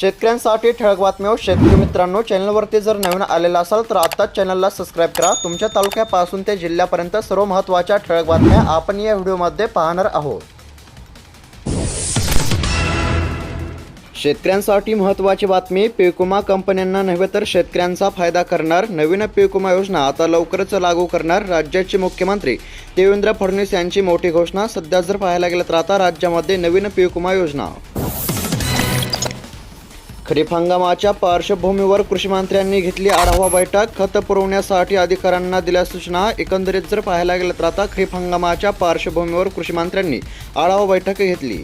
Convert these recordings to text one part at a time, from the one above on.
शेतकऱ्यांसाठी ठळक बातम्या हो. शेतकरी मित्रांनो चॅनलवरती जर नवीन आलेला असाल तर आत्ताच चॅनलला सबस्क्राईब करा. तुमच्या तालुक्यापासून ते जिल्ह्यापर्यंत सर्व महत्त्वाच्या ठळक बातम्या आपण या व्हिडिओमध्ये पाहणार आहोत. शेतकऱ्यांसाठी महत्त्वाची बातमी पीकविमा कंपन्यांना नव्हे तर शेतकऱ्यांचा फायदा करणार. नवीन पीकविमा योजना आता लवकरच लागू करणार राज्याचे मुख्यमंत्री. देवेंद्र फडणवीस यांची मोठी घोषणा. सध्या जर पाहायला गेलं तर आता राज्यामध्ये नवीन पीकविमा योजना. खरीप हंगामाच्या पार्श्वभूमीवर कृषीमंत्र्यांनी घेतली आढावा बैठक. खत पुरवण्यासाठी अधिकाऱ्यांना दिल्या सूचना. एकंदरीत जर पाहायला गेलं तर आता खरीप हंगामाच्या पार्श्वभूमीवर कृषीमंत्र्यांनी आढावा बैठक घेतली.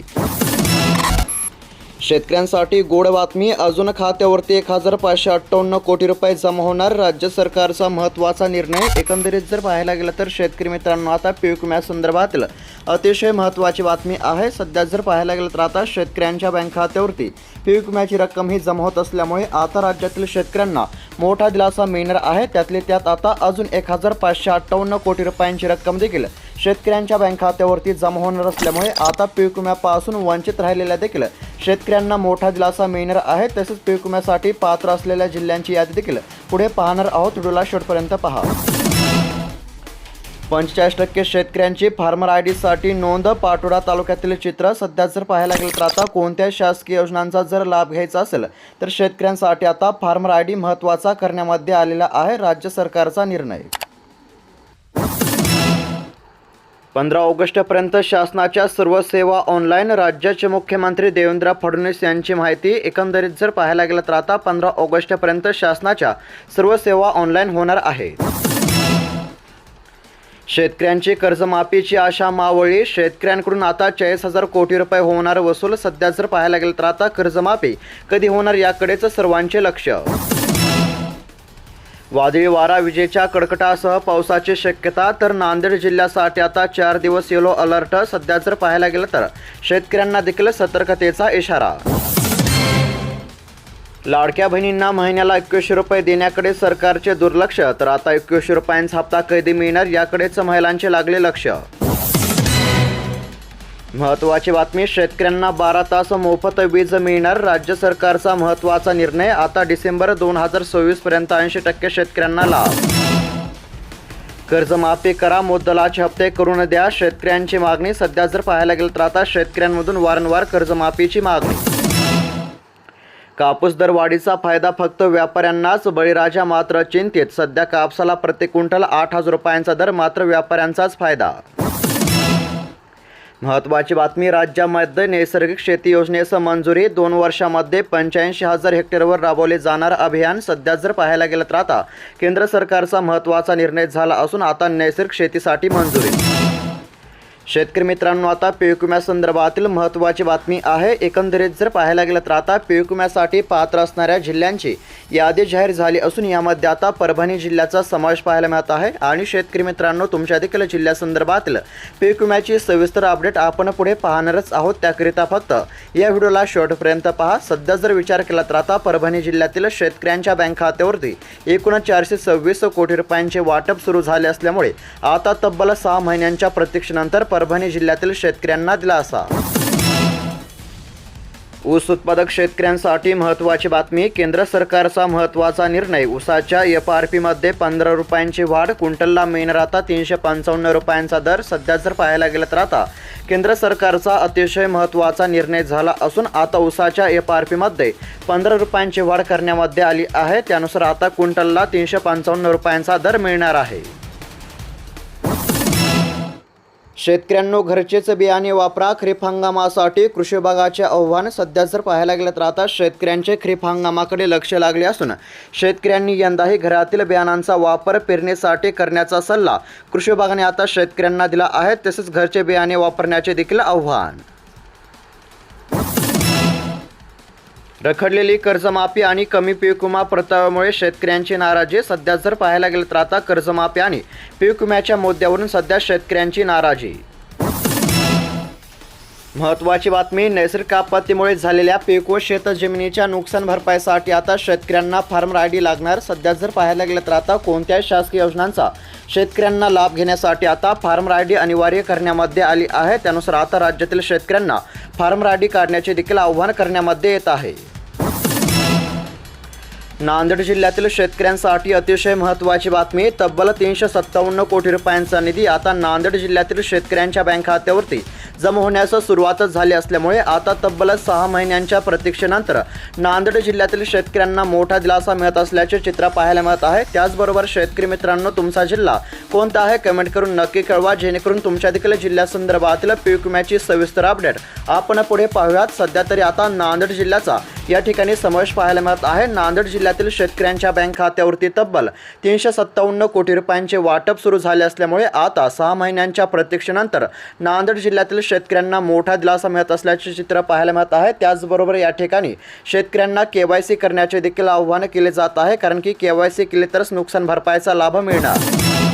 शेतकऱ्यांसाठी गोड बातमी. अजून खात्यावरती एक हजार पाचशे अठ्ठावन्न कोटी रुपये जमा होणार. राज्य सरकारचा महत्त्वाचा निर्णय. एकंदरीत जर पाहायला गेलं तर शेतकरी मित्रांनो आता पीक विम्यासंदर्भातील अतिशय महत्त्वाची बातमी आहे. सध्या जर पाहायला गेलं तर आता शेतकऱ्यांच्या बँक खात्यावरती पीक विम्याची रक्कम ही जमा होत असल्यामुळे आता राज्यातील शेतकऱ्यांना मोठा दिलासा मिळणार आहे. त्यातले त्यात आता अजून एक हजार पाचशे अठ्ठावन्न कोटी रुपयांची रक्कम देखील शेतकऱ्यांच्या बँक खात्यावरती जमा होणार असल्यामुळे आता पीक विम्यापासून वंचित राहिलेल्या देखील शेतकऱ्यांना मोठा दिलासा मिळणार आहे. तसेच पीक विम्यासाठी पात्र असलेल्या जिल्ह्यांची यादी देखील पुढे पाहणार आहोत. व्हिडिओला शेवटपर्यंत पहा. पंचेचाळीस टक्के शेतकऱ्यांची फार्मर आय डीसाठी नोंद. पाटोडा तालुक्यातील चित्र सध्या जर पाहायला गेलं तर आता कोणत्या शासकीय योजनांचा जर लाभ घ्यायचा असेल तर शेतकऱ्यांसाठी आता फार्मर आय डी महत्त्वाचा करण्यामध्ये आलेला आहे. राज्य सरकारचा निर्णय. पंधरा ऑगस्टपर्यंत शासनाच्या सर्व सेवा ऑनलाईन. राज्याचे मुख्यमंत्री देवेंद्र फडणवीस यांची माहिती एकंदरीत जर पाहायला गेलं तर आता पंधरा ऑगस्टपर्यंत शासनाच्या सर्व सेवा ऑनलाईन होणार आहे. शेतकऱ्यांची कर्जमाफीची आशा मावळी शेतकऱ्यांकडून आता चाळीस हजार कोटी रुपये होणार वसूल. सध्या जर पाहायला गेलं तर आता कर्जमाफी कधी होणार याकडेच सर्वांचे लक्ष. वादळी वारा विजेच्या कडकटासह पावसाची शक्यता तर नांदेड जिल्ह्यासाठी आता चार दिवस येलो अलर्ट सध्या जर पाहायला गेलं तर शेतकऱ्यांना देखील सतर्कतेचा इशारा. लाडक्या बहिणींना महिन्याला एकवीसशे रुपये देण्याकडे सरकारचे दुर्लक्ष तर आता एकवीसशे रुपयांचा हप्ता कैदी मिळणार याकडेच महिलांचे लागले लक्ष. महत्त्वाची बातमी शेतकऱ्यांना बारा तास मोफत वीज मिळणार. राज्य सरकारचा महत्त्वाचा निर्णय आता डिसेंबर दोन हजार सव्वीस पर्यंत ऐंशी टक्के शेतकऱ्यांना लाभ. कर्जमाफी करा मुद्दलाचे हप्ते करून द्या. शेतकऱ्यांची मागणी सध्या जर पाहायला गेलं तर आता शेतकऱ्यांमधून वारंवार कर्जमाफीची मागणी. कापूस दरवाढीचा फायदा फक्त व्यापाऱ्यांनाच बळीराजा मात्र चिंतित. सध्या कापसाला प्रति क्विंटल आठ हजार रुपयांचा दर मात्र व्यापाऱ्यांचाच फायदा. महत्त्वाची बातमी राज्यामध्ये नैसर्गिक शेती योजनेस मंजुरी दोन वर्षामध्ये पंच्याऐंशी हजार हेक्टरवर राबवले जाणार अभियान सध्या जर पाहायला गेलं तर आता केंद्र सरकारचा महत्त्वाचा निर्णय झाला असून आता नैसर्गिक शेतीसाठी मंजुरी. शेतकरी मित्रांनो आता पीक विम्यासंदर्भातील महत्त्वाची बातमी आहे. एकंदरीत जर पाहायला गेलं तर आता पीक विम्यासाठी पात्र असणाऱ्या जिल्ह्यांची यादी जाहीर झाली असून यामध्ये आता परभणी जिल्ह्याचा समावेश पाहायला मिळत आहे. आणि शेतकरी मित्रांनो तुमच्या देखील जिल्ह्यासंदर्भातील पीक विम्याची सविस्तर अपडेट आपण पुढे पाहणारच आहोत. त्याकरिता फक्त या व्हिडिओला शेवटपर्यंत पहा. सध्या जर विचार केला तर आता परभणी जिल्ह्यातील शेतकऱ्यांच्या बँक खात्यावरती एकूण चारशे सव्वीस कोटी रुपयांचे वाटप सुरू झाले असल्यामुळे आता तब्बल सहा महिन्यांच्या प्रतीक्षेनंतर परभणी जिल्ह्यातील शेतकऱ्यांना दिलासा. ऊस उत्पादक शेतकऱ्यांसाठी महत्त्वाची बातमी केंद्र सरकारचा महत्त्वाचा निर्णय ऊसाच्या एफ आर पीमध्ये पंधरा रुपयांची वाढ क्विंटलला मिळणार आता तीनशे पंचावन्न रुपयांचा दर सध्या जर पाहायला गेला तर आता केंद्र सरकारचा अतिशय महत्त्वाचा निर्णय झाला असून आता ऊसाच्या एफ आर पीमध्ये पंधरा रुपयांची वाढ करण्यामध्ये आली आहे. त्यानुसार आता क्विंटलला तीनशे पंचावन्न रुपयांचा दर मिळणार आहे. शेतकऱ्यांनो घरचेच बियाणे वापरा. खरीप हंगामासाठी कृषी विभागाचे आव्हान सध्या जर पाहायला गेलं तर आता शेतकऱ्यांचे खरीप हंगामाकडे लक्ष लागले असून शेतकऱ्यांनी यंदाही घरातील बियाणांचा वापर पेरणीसाठी करण्याचा सल्ला कृषी विभागाने आता शेतकऱ्यांना दिला आहे. तसेच घरचे बियाणे वापरण्याचे देखील आव्हान. रखडलेली कर्जमाफी आणि कमी पीक विमा परताव्यामुळे शेतकऱ्यांची नाराजी सध्या जर पाहायला गेलं तर आता कर्जमाफी आणि पीकविम्याच्या मुद्द्यावरून सध्या शेतकऱ्यांची नाराजी. महत्त्वाची बातमी नैसर्गिक आपत्तीमुळे झालेल्या पीक व शेत जमिनीच्या नुकसान भरपाईसाठी आता शेतकऱ्यांना फार्मर आय डी लागणार. सध्या जर पाहायला गेलं तर आता कोणत्याही शासकीय योजनांचा शेतकऱ्यांना लाभ घेण्यासाठी आता फार्मर आय डी अनिवार्य करण्यामध्ये आली आहे. त्यानुसार आता राज्यातील शेतकऱ्यांना फार्मर आय डी काढण्याचे देखील आव्हान करण्यामध्ये येत आहे. नांदेड जिल्ह्यातील शेतकऱ्यांसाठी अतिशय महत्त्वाची बातमी तब्बल तीनशे सत्तावन्न कोटी रुपयांचा निधी आता नांदेड जिल्ह्यातील शेतकऱ्यांच्या बँक खात्यावरती जमा होण्यास सुरुवातच झाली असल्यामुळे आता तब्बल सहा महिन्यांच्या प्रतीक्षेनंतर नांदेड जिल्ह्यातील शेतकऱ्यांना मोठा दिलासा मिळत असल्याचे चित्र पाहायला मिळत आहे. त्याचबरोबर शेतकरी मित्रांनो तुमचा जिल्हा कोणता आहे कमेंट करून नक्की कळवा जेणेकरून तुमच्या देखील जिल्ह्यासंदर्भातील पीक विम्याची सविस्तर अपडेट आपण पुढे पाहूयात. सध्या तरी आता नांदेड जिल्ह्याचा या ठिकाणी समावेश पाहायला मिळत आहे. नांदेड जिल्ह्यातील शेतकऱ्यांच्या बँक खात्यावरती तब्बल तीनशे सत्तावन्न कोटी रुपयांचे वाटप सुरू झाले असल्यामुळे आता सहा महिन्यांच्या प्रतीक्षेनंतर नांदेड जिल्ह्यातील शेतकऱ्यांना मोठा दिलासा मिळत असल्याचे चित्र पाहायला मिळत आहे. त्याचबरोबर या ठिकाणी शेतकऱ्यांना के वाय सी करण्याचे देखील आव्हान केले जात आहे. कारण की के वाय सी केले तरच नुकसान भरपाईचा लाभ मिळणार.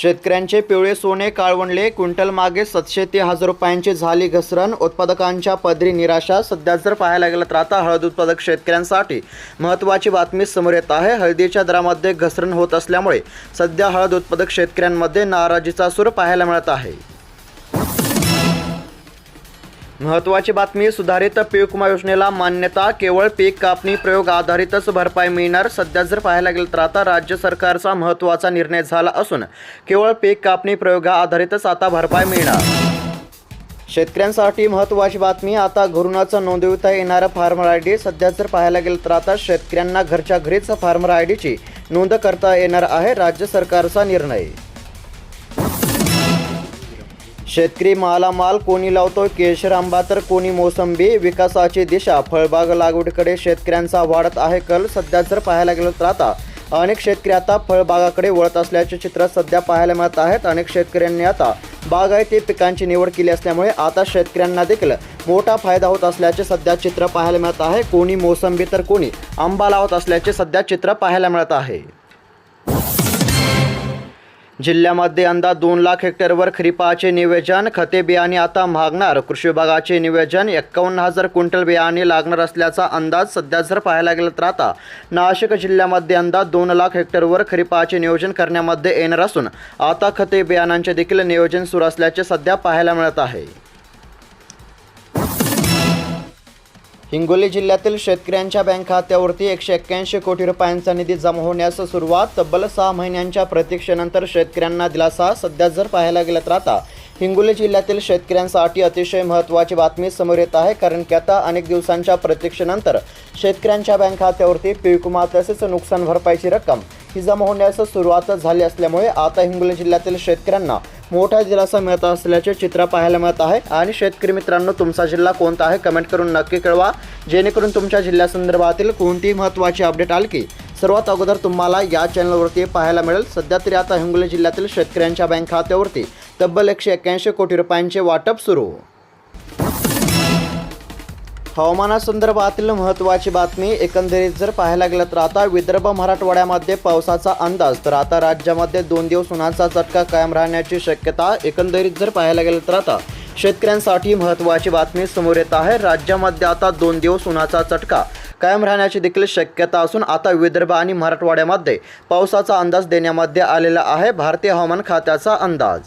शेतकऱ्यांचे पिवळे सोने काळवणले क्विंटल मागे सातशे ते हजार रुपयांची झाली घसरण. उत्पादकांच्या पदरी निराशा सध्या जर पाहायला गेलं तर आता हळद उत्पादक शेतकऱ्यांसाठी महत्त्वाची बातमी समोर येत आहे. हळदीच्या दरामध्ये घसरण होत असल्यामुळे सध्या हळद उत्पादक शेतकऱ्यांमध्ये नाराजीचा सूर पाहायला मिळत आहे. महत्त्वाची बातमी सुधारित पीक विमा योजनेला मान्यता केवळ पीक कापणी प्रयोग आधारितच भरपाई मिळणार. सध्या जर पाहायला गेलं तर आता राज्य सरकारचा महत्त्वाचा निर्णय झाला असून केवळ पीक कापणी प्रयोगा आधारितच आता भरपाई मिळणार. शेतकऱ्यांसाठी महत्त्वाची बातमी आता घरूनच नोंदविता येणारं फार्मर आय डी. सध्या जर पाहायला गेलं तर आता शेतकऱ्यांना घरच्या घरीच फार्मर आय डीची नोंद करता येणार आहे राज्य सरकारचा निर्णय. शेतकरी मालामाल कोणी लावतोय केशर आंबा तर कोणी मोसंबी. विकासाची दिशा फळबाग लागवडीकडे शेतकऱ्यांचा वाढत आहे कल सध्या जर पाहायला गेलं तर आता. अनेक शेतकरी आता फळबागाकडे वळत असल्याचे चित्र सध्या पाहायला मिळत आहेत. अनेक शेतकऱ्यांनी आता बागायती पिकांची निवड केली असल्यामुळे आता शेतकऱ्यांना देखील मोठा फायदा होत असल्याचे सध्या चित्र पाहायला मिळत आहे. कोणी मोसंबी तर कोणी आंबा लावत असल्याचे सध्या चित्र पाहायला मिळत आहे. जिल्ह्यामध्ये अंदाज दोन लाख हेक्टरवर खरीपाचे नियोजन खते बियाणे आता मागणार कृषी विभागाचे नियोजन एक्कावन्न हजार क्विंटल बियाणे लागणार असल्याचा अंदाज सध्या जर पाहायला गेला तर आता. नाशिक जिल्ह्यामध्ये अंदाज दोन लाख हेक्टरवर खरीपाचे नियोजन करण्यामध्ये येणार असून आता खते बियाणांचे देखील नियोजन सुरू असल्याचे सध्या पाहायला मिळत आहे. हिंगोली जिल्ह्यातील शेतकऱ्यांच्या बँक खात्यावरती एकशे एक्क्याऐंशी कोटी रुपयांचा निधी जमा होण्यास सुरुवात तब्बल सहा महिन्यांच्या प्रतीक्षेनंतर शेतकऱ्यांना दिलासा सध्या जर पाहायला गेलं तर आता. हिंगोली जिल्ह्यातील शेतकऱ्यांसाठी अतिशय महत्त्वाची बातमी समोर येत आहे कारण की आता अनेक दिवसांच्या प्रतीक्षेनंतर शेतकऱ्यांच्या बँक खात्यावरती पीक विमा तसेच नुकसान भरपाईची रक्कम ही जमा होण्यास सुरुवात झाली असल्यामुळे आता हिंगोली जिल्ह्यातील शेतकऱ्यांना मोठा दिलासा मिळत असल्याचे चित्र पाहायला मिळत आहे. आणि शेतकरी मित्रांनो तुमचा जिल्हा कोणता आहे? कमेंट करून नक्की कळवा. जेणेकरून तुमच्या जिल्ह्यासंदर्भातील कोणतीही महत्त्वाची अपडेट आली की सर्वात अगोदर तुम्हाला या चॅनलवरती पाहायला मिळेल. सध्या तरी आता हिंगोली जिल्ह्यातील शेतकऱ्यांच्या बँक खात्यावरती तब्बल एकशे एक्क्याऐंशी कोटी रुपयांचे वाटप सुरू. हवामानासंदर्भातील महत्त्वाची बातमी एकंदरीत जर पाहायला गेलं तर आता विदर्भ मराठवाड्यामध्ये पावसाचा अंदाज. तर आता राज्यामध्ये दोन दिवस उन्हाचा चटका कायम राहण्याची शक्यता एकंदरीत जर पाहायला गेलं तर आता शेतकऱ्यांसाठी महत्त्वाची बातमी समोर येत आहे. राज्यामध्ये आता दोन दिवस उन्हाचा चटका कायम राहण्याची देखील शक्यता असून आता विदर्भ आणि मराठवाड्यामध्ये पावसाचा अंदाज देण्यामध्ये आलेला आहे. भारतीय हवामान खात्याचा अंदाज.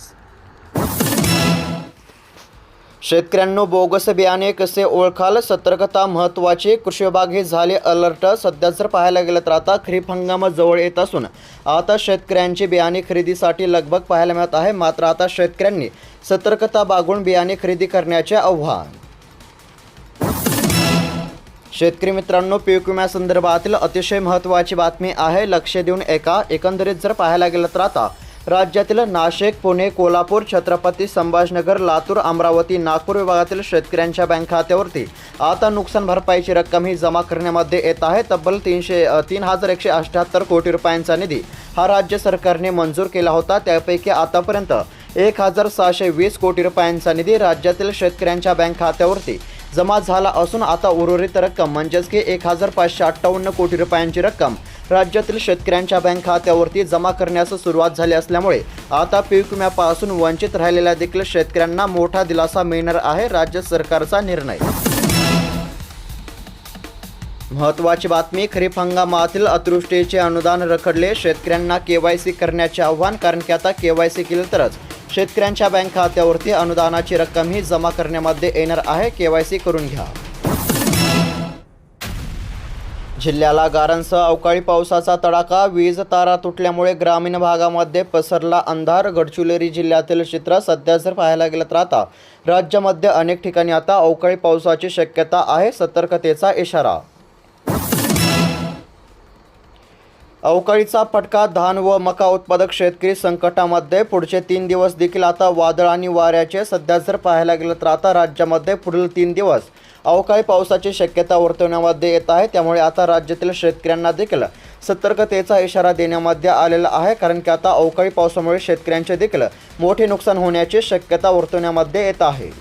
शेतकऱ्यांनो बोगस बियाणे कसे ओळखाल? सतर्कता महत्त्वाची. कृषी विभाग हे झाले अलर्ट. सध्या जर पाहायला गेलं तर आता खरीप हंगाम जवळ येत असून आता शेतकऱ्यांची बियाणे खरेदीसाठी लगबग पाहायला मिळत आहे. मात्र आता शेतकऱ्यांनी सतर्कता बागून बियाणे खरेदी करण्याचे आव्हान. शेतकरी मित्रांनो पीक विम्यासंदर्भातील अतिशय महत्त्वाची बातमी आहे. लक्ष देऊन एका एकंदरीत जर पाहायला गेलं तर आता राज्यातील नाशिक पुणे कोल्हापूर छत्रपती संभाजनगर लातूर अमरावती नागपूर विभागातील शेतकऱ्यांच्या बँक खात्यावरती आता नुकसान भरपाईची रक्कम ही जमा करण्यामध्ये येत आहे. तब्बल तीनशे तीन हजार एकशे अठ्ठ्याहत्तर कोटी रुपयांचा निधी हा राज्य सरकारने मंजूर केला होता. त्यापैकी आतापर्यंत एक हजार सहाशे वीस कोटी रुपयांचा निधी राज्यातील शेतकऱ्यांच्या बँक खात्यावरती जमा झाला असून आता उर्वरित रक्कम म्हणजेच की एक हजार पाचशे अठ्ठावन्न कोटी रुपयांची रक्कम राज्यातील शेतकऱ्यांच्या बँक खात्यावरती जमा करण्यास सुरुवात झाली असल्यामुळे आता पीक विम्यापासून वंचित राहिलेल्या देखील शेतकऱ्यांना मोठा दिलासा मिळणार आहे राज्य सरकारचा निर्णय. महत्त्वाची बातमी खरीप हंगामातील अतिवृष्टीचे अनुदान रखडले शेतकऱ्यांना केवायसी करण्याचे आव्हान कारण की आता केवायसी केलं तरच शेतकऱ्यांच्या बँक खात्यावरती अनुदानाची रक्कम ही जमा करण्यामध्ये येणार आहे केवायसी करून घ्या. जिल्ह्याला गारांसह अवकाळी पावसाचा तडाखा वीज तारा तुटल्यामुळे ग्रामीण भागामध्ये पसरला अंधार. गडचिरोली जिल्ह्यातील चित्र सध्या जर पाहायला गेलं तर आता राज्यामध्ये अनेक ठिकाणी आता अवकाळी पावसाची शक्यता आहे सतर्कतेचा इशारा. अवकाळीचा फटका धान व मका उत्पादक शेतकरी संकटामध्ये पुढचे तीन दिवस देखील आता वादळ आणि वाऱ्याचे सध्या जर पाहायला गेलं तर आता राज्यामध्ये पुढील तीन दिवस अवकाळी पावसाची शक्यता वर्तवण्यामध्ये येत आहे त्यामुळे आता राज्यातील शेतकऱ्यांना देखील सतर्कतेचा इशारा देण्यामध्ये आलेला आहे कारण की आता अवकाळी पावसामुळे शेतकऱ्यांचे देखील मोठे नुकसान होण्याची शक्यता वर्तवण्यामध्ये येत आहे.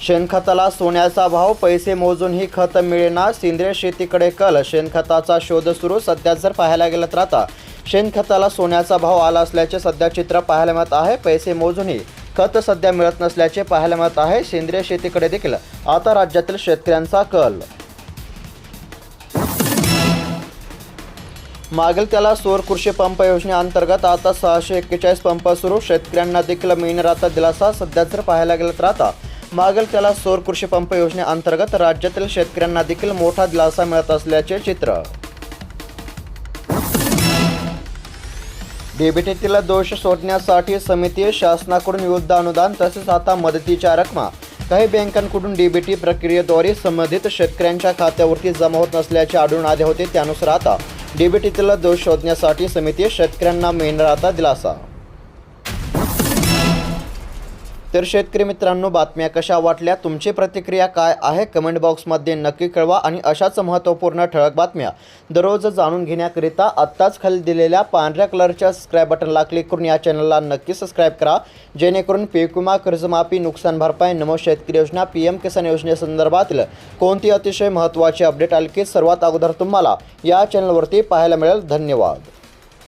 शेणखताला सोन्याचा भाव पैसे मोजूनही खत मिळेना सेंद्रिय शेतीकडे कल शेणखताचा शोध सुरू सध्या जर पाहायला गेलं तर आता शेणखताला सोन्याचा भाव आला असल्याचे सध्या चित्र पाहायला मिळत आहे पैसे मोजूनही खत सध्या मिळत नसल्याचे पाहायला मिळत आहे. सेंद्रिय शेतीकडे देखील आता राज्यातील शेतकऱ्यांचा कल. मागील त्याला सौर कृषी पंप योजनेअंतर्गत आता सहाशे एक्केचाळीस पंप सुरू. शेतकऱ्यांना देखील मिळणार आता दिलासा. सध्या जर पाहायला गेलं तर आता मागील त्याला सौर कृषी पंप योजनेअंतर्गत राज्यातील शेतकऱ्यांना देखील मोठा दिलासा मिळत असल्याचे चित्र. डीबीटीतील दोष शोधण्यासाठी समिती शासनाकडून विविध अनुदान तसेच आता मदतीच्या रकमा. काही बँकांकडून डीबीटी प्रक्रियेद्वारे संबंधित शेतकऱ्यांच्या खात्यावरती जमा होत नसल्याचे आढळून आले होते. त्यानुसार आता डीबीटीतील दोष शोधण्यासाठी समिती शेतकऱ्यांना मिळणार आता दिलासा. तर शेतकरी मित्रांनो बातम्या कशा वाटल्या? तुमची प्रतिक्रिया काय आहे? कमेंट बॉक्समध्ये नक्की कळवा आणि अशाच महत्त्वपूर्ण ठळक बातम्या दररोज जाणून घेण्याकरिता आत्ताच खाली दिलेल्या पांढऱ्या कलरच्या सबस्क्राईब बटनला क्लिक करून या चॅनलला नक्की सबस्क्राईब करा. जेणेकरून पीक विमा कर्जमाफी नुकसान भरपाई नमो शेतकरी योजना पी एम किसान योजनेसंदर्भातील कोणती अतिशय महत्त्वाची अपडेट आली की सर्वात अगोदर तुम्हाला या चॅनलवरती पाहायला मिळेल. धन्यवाद.